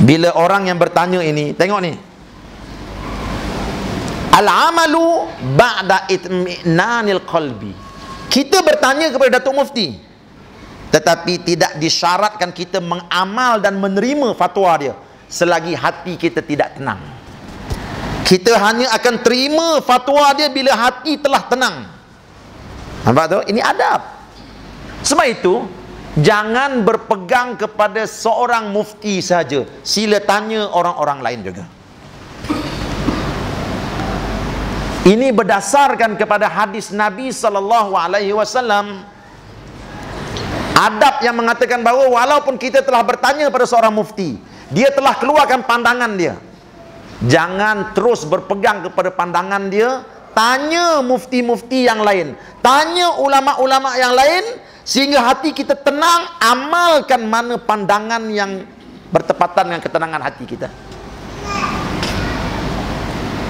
bila orang yang bertanya ini tengok ni. Al-amalu ba'da itminanil qalbi. Kita bertanya kepada Datuk Mufti tetapi tidak disyaratkan kita mengamal dan menerima fatwa dia selagi hati kita tidak tenang. Kita hanya akan terima fatwa dia bila hati telah tenang. Nampak tu? Ini adab. Sebab itu jangan berpegang kepada seorang mufti saja. Sila tanya orang-orang lain juga. Ini berdasarkan kepada hadis Nabi sallallahu alaihi wasallam. Adab yang mengatakan bahawa walaupun kita telah bertanya kepada seorang mufti dia telah keluarkan pandangan dia. Jangan terus berpegang kepada pandangan dia. Tanya mufti-mufti yang lain. Tanya ulama-ulama yang lain sehingga hati kita tenang amalkan mana pandangan yang bertepatan dengan ketenangan hati kita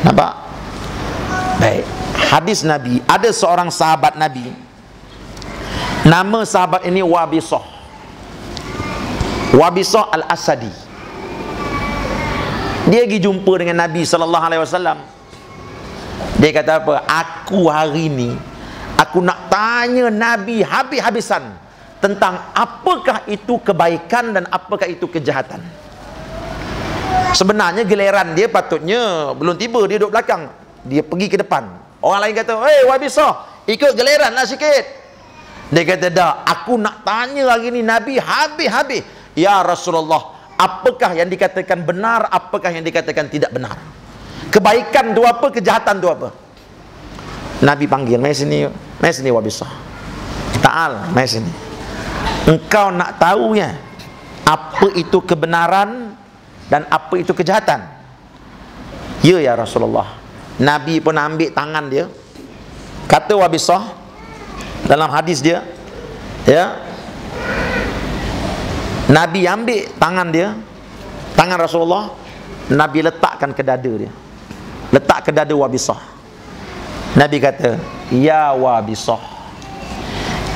nampak baik hadis Nabi ada seorang sahabat Nabi Nama sahabat ini Wabisah. Wabisah Al-Asadi. Dia pergi jumpa dengan Nabi sallallahu alaihi wasallam. Dia kata apa? Aku hari ini aku nak tanya Nabi habis-habisan tentang apakah itu kebaikan dan apakah itu kejahatan. Sebenarnya giliran dia patutnya belum tiba dia duduk belakang. Dia pergi ke depan. Orang lain kata, "Hei Wabisah, ikut giliran lah sikit." Dia kata dah, aku nak tanya hari ni Nabi habis-habis. Ya Rasulullah, apakah yang dikatakan benar, apakah yang dikatakan tidak benar? Kebaikan tu apa, kejahatan tu apa? Nabi panggil, mai sini, mai sini wabisah. Ta'al, mai sini. Engkau nak tahu ya, apa itu kebenaran dan apa itu kejahatan? Ya ya Rasulullah. Nabi pun ambil tangan dia. Kata wabisah, dalam hadis dia ya Nabi ambil tangan dia tangan Rasulullah Nabi letakkan ke dada dia letak ke dada Wabisah Nabi kata ya Wabisah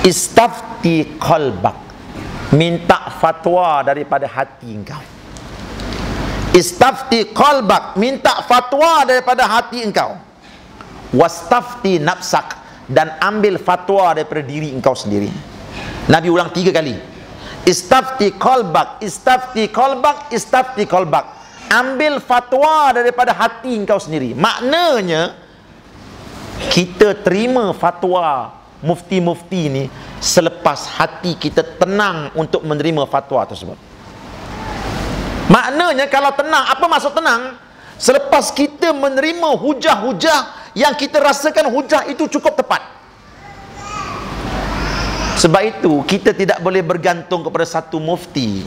istafti qalbak minta fatwa daripada hati engkau istafti qalbak minta fatwa daripada hati engkau wastafti nafsak dan ambil fatwa daripada diri engkau sendiri. Nabi ulang tiga kali. Istafti kolbak, istafti kolbak, istafti kolbak. Ambil fatwa daripada hati engkau sendiri. Maknanya, kita terima fatwa mufti-mufti ini selepas hati kita tenang untuk menerima fatwa tersebut. Maknanya kalau tenang, apa maksud tenang? Selepas kita menerima hujah-hujah yang kita rasakan hujah itu cukup tepat sebab itu kita tidak boleh bergantung kepada satu mufti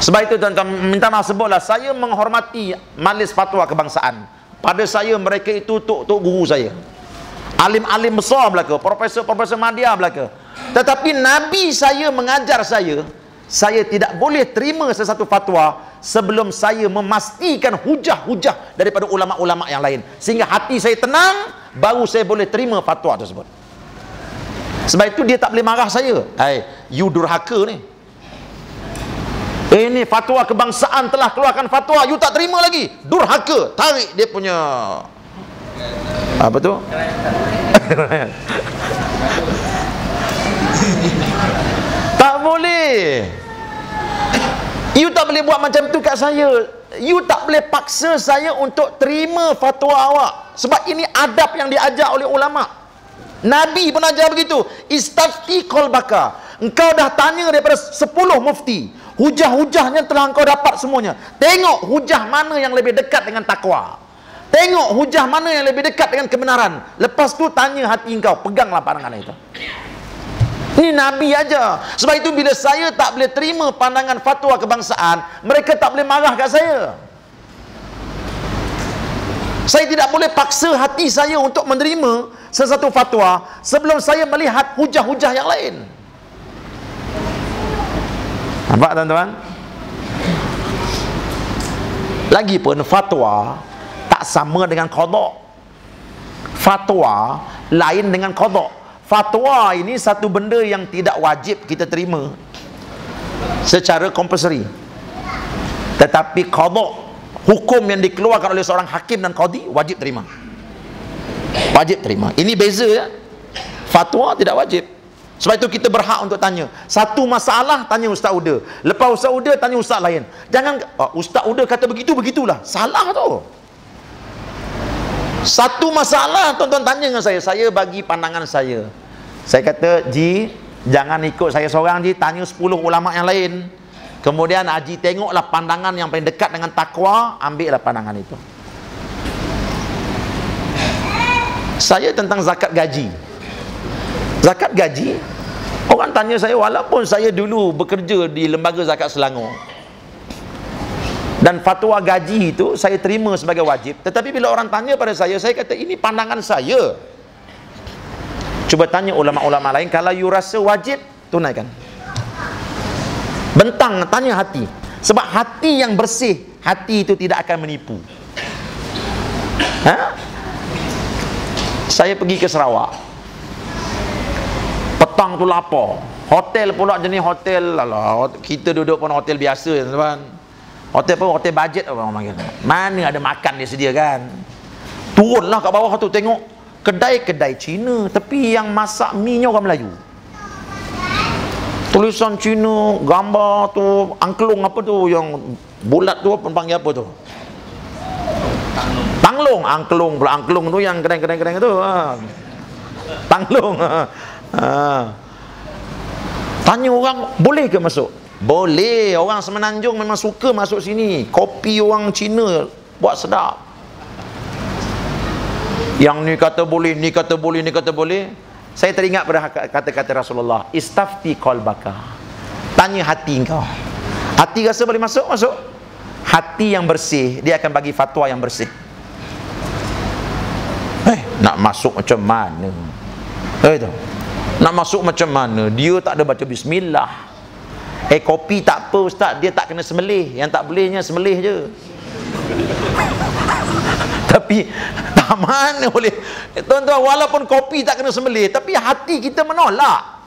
sebab itu tuan-tuan minta maaf sebutlah saya menghormati majlis fatwa kebangsaan pada saya mereka itu tok tok guru saya. Alim-alim besar belaka profesor-profesor madya belaka. Tetapi nabi saya mengajar saya saya tidak boleh terima sesuatu fatwa sebelum saya memastikan hujah-hujah daripada ulama-ulama yang lain. Sehingga hati saya tenang baru saya boleh terima fatwa tersebut. Sebab itu dia tak boleh marah saya. Hai you durhaka ni ini fatwa kebangsaan telah keluarkan fatwa you tak terima lagi durhaka tarik dia punya apa tu tak boleh You tak boleh buat macam tu kat saya. You tak boleh paksa saya untuk terima fatwa awak. Sebab ini adab yang diajar oleh ulama. Nabi pun ajar begitu. Istafti kolbaka. Engkau dah tanya daripada 10 mufti. Hujah-hujahnya telah engkau dapat semuanya. Tengok hujah mana yang lebih dekat dengan takwa. Tengok hujah mana yang lebih dekat dengan kebenaran. Lepas tu tanya hati engkau. Peganglah pandangan itu. Ini Nabi aja. Sebab itu bila saya tak boleh terima pandangan fatwa kebangsaan, mereka tak boleh marah kat saya. Saya tidak boleh paksa hati saya untuk menerima sesuatu fatwa sebelum saya melihat hujah-hujah yang lain. Nampak tuan-tuan? Lagipun fatwa tak sama dengan qada. Fatwa lain dengan qada fatwa ini satu benda yang tidak wajib kita terima secara compulsory tetapi qada hukum yang dikeluarkan oleh seorang hakim dan qadi wajib terima. Wajib terima. Ini beza ya. Fatwa tidak wajib. Sebab itu kita berhak untuk tanya. Satu masalah tanya Ustaz Uda. Lepas Ustaz Uda tanya Ustaz lain. Jangan oh, Ustaz Uda kata begitu begitulah. Salah tu. Satu masalah tuan-tuan tanya dengan saya. Saya bagi pandangan saya. Saya kata Ji jangan ikut saya seorang Ji. Tanya 10 ulama yang lain kemudian Haji tengoklah pandangan yang paling dekat dengan takwa ambillah pandangan itu. Saya tentang zakat gaji. Zakat gaji orang tanya saya walaupun saya dulu bekerja di lembaga zakat Selangor dan fatwa gaji itu saya terima sebagai wajib tetapi bila orang tanya pada saya saya kata ini pandangan saya. Cuba tanya ulama-ulama lain kalau you rasa wajib tunaikan bentang tanya hati sebab hati yang bersih hati itu tidak akan menipu ha? saya pergi ke Sarawak petang tu lapar hotel pula jenis hotel lah kita duduk pun hotel biasa tuan Hotel pun hotel budget orang panggil. Mana ada makan dia sediakan. Turunlah kat bawah tu tengok kedai-kedai Cina tapi yang masak mi nya orang Melayu. Tulisan Cina, gambar tu, angklung apa tu yang bulat tu apa panggil apa tu? Tanglung, angklung pula angklung tu yang kedai-kedai tu. Ha. Tanglung. Ha. Tanya orang boleh ke masuk? Boleh orang semenanjung memang suka masuk sini. Kopi orang Cina buat sedap. Yang ni kata boleh, ni kata boleh, ni kata boleh. Saya teringat pada kata-kata Rasulullah, istafti qalbaka. Tanya hati engkau. Hati rasa boleh masuk? Masuk. Hati yang bersih, dia akan bagi fatwa yang bersih. Eh, nak masuk macam mana? Eh tu. Nak masuk macam mana? Dia tak ada baca bismillah. Eh kopi tak apa ustaz, dia tak kena semelih. Yang tak bolehnya semelih je. Tapi tak mana boleh. Tuan-tuan walaupun kopi tak kena semelih, tapi hati kita menolak.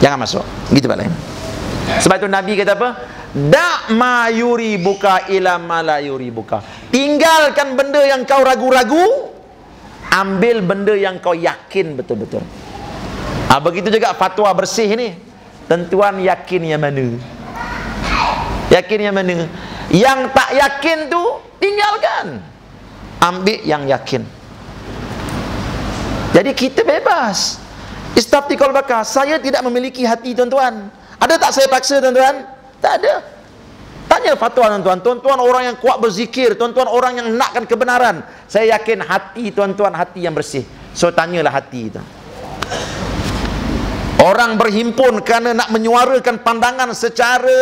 Jangan masuk. Gitu Lain. Sebab itu Nabi kata apa? Da ma yuri buka ila ma la yuri buka. Tinggalkan benda yang kau ragu-ragu, ambil benda yang kau yakin betul-betul. Ah begitu juga fatwa bersih ni tentuan yakin yang mana yakin yang mana yang tak yakin tu tinggalkan. Ambil yang yakin. Jadi kita bebas. Istafti qalbaka saya tidak memiliki hati tuan-tuan. Ada tak saya paksa tuan-tuan? Tak ada. Tanya fatwa tuan-tuan. Tuan-tuan orang yang kuat berzikir tuan-tuan orang yang nakkan kebenaran. Saya yakin hati tuan-tuan hati yang bersih. So tanyalah hati itu. Orang berhimpun kerana nak menyuarakan pandangan secara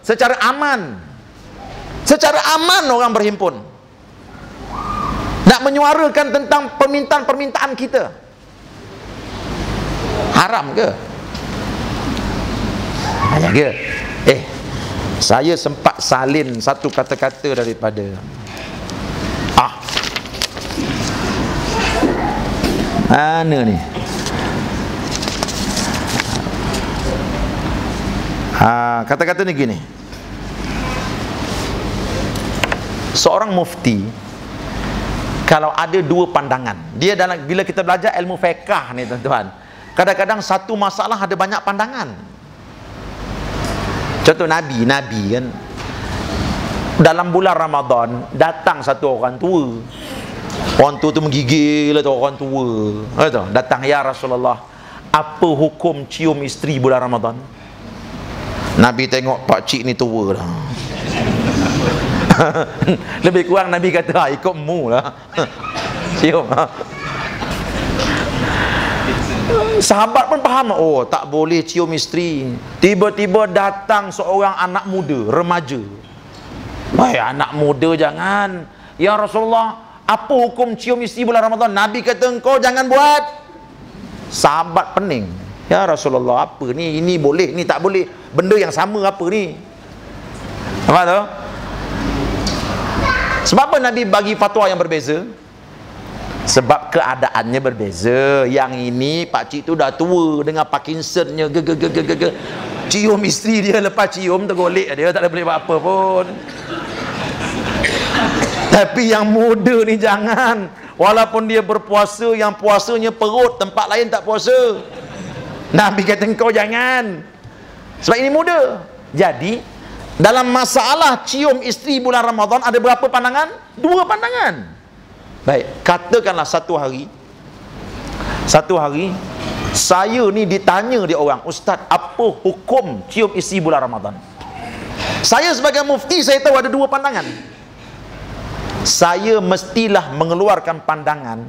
secara aman. Secara aman orang berhimpun. Nak menyuarakan tentang permintaan-permintaan kita. Haram ke? Hanya ke? Eh, saya sempat salin satu kata-kata daripada Ah. Mana ni? Ha, kata-kata ni gini. Seorang mufti kalau ada dua pandangan, dia dalam bila kita belajar ilmu fiqh ni tuan-tuan, kadang-kadang satu masalah ada banyak pandangan. Contoh Nabi, Nabi kan dalam bulan Ramadan datang satu orang tua. Orang tua tu menggigil tu orang tua. Betul? Datang ya Rasulullah, apa hukum cium isteri bulan Ramadan? Nabi tengok pak cik ni tua dah. Lebih kurang Nabi kata ha, ikut mu lah. Cium. Ha. Sahabat pun faham oh tak boleh cium isteri. Tiba-tiba datang seorang anak muda, remaja. Wahai anak muda jangan. Ya Rasulullah, apa hukum cium isteri bulan Ramadan? Nabi kata engkau jangan buat. Sahabat pening. Ya Rasulullah apa ni? Ini boleh, ni tak boleh. Benda yang sama apa ni? Apa tu? Sebab apa Nabi bagi fatwa yang berbeza? Sebab keadaannya berbeza. Yang ini pak cik tu dah tua dengan Parkinsonnya ge ge ge ge ge. cium isteri dia lepas cium tergolek dia tak boleh buat apa pun tapi yang muda ni jangan walaupun dia berpuasa yang puasanya perut tempat lain tak puasa Nabi kata kau jangan sebab ini muda jadi dalam masalah cium isteri bulan Ramadan ada berapa pandangan? dua pandangan. Baik katakanlah satu hari. Satu hari saya ni ditanya dia orang ustaz apa hukum cium isi bulan Ramadan? Saya sebagai mufti saya tahu ada dua pandangan. Saya mestilah mengeluarkan pandangan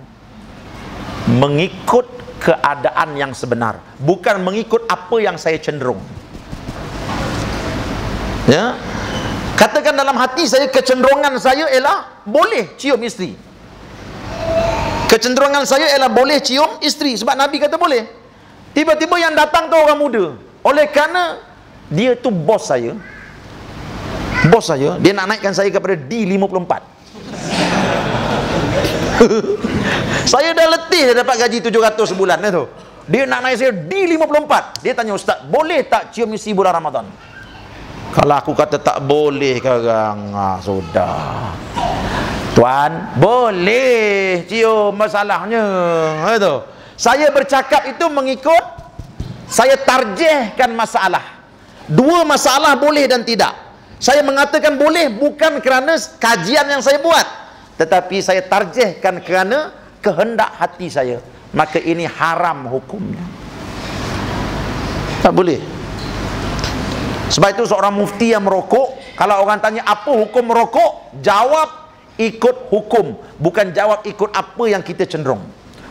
mengikut keadaan yang sebenar bukan mengikut apa yang saya cenderung ya. Katakan dalam hati saya kecenderungan saya ialah boleh cium isteri. Kecenderungan saya ialah boleh cium isteri sebab Nabi kata boleh. Tiba-tiba yang datang tu orang muda. Oleh kerana dia tu bos saya. Bos saya dia nak naikkan saya kepada D54 saya dah letih dah dapat gaji 700 sebulan tu. Dia nak naik saya D54 dia tanya ustaz boleh tak cium isi bulan Ramadan kalau aku kata tak boleh sekarang ah, sudah Tuan, boleh cium masalahnya. Itu. Saya bercakap itu mengikut saya tarjihkan masalah. Dua masalah boleh dan tidak. Saya mengatakan boleh bukan kerana kajian yang saya buat, tetapi saya tarjihkan kerana kehendak hati saya. Maka ini haram hukumnya. Tak boleh. Sebab itu seorang mufti yang merokok, kalau orang tanya apa hukum merokok, jawab ikut hukum bukan jawab ikut apa yang kita cenderung.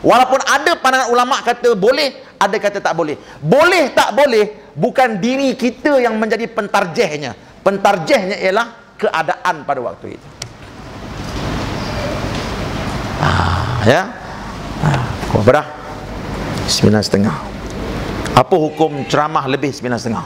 Walaupun ada pandangan ulama kata boleh ada kata tak boleh. Boleh tak boleh bukan diri kita yang menjadi pentarjihnya. Pentarjihnya ialah keadaan pada waktu itu. Ah, ya? Ah, sembilan setengah. Apa hukum ceramah lebih sembilan setengah